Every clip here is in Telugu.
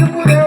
திருமுறை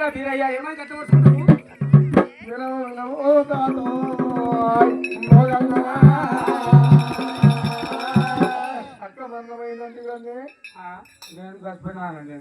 ఏమైందిరా బీరయ్య ఏమైంది ఎట్లా కొట్టుకుంటావు అక్క బంధమైందండి నేను చచ్చిపోయినానండి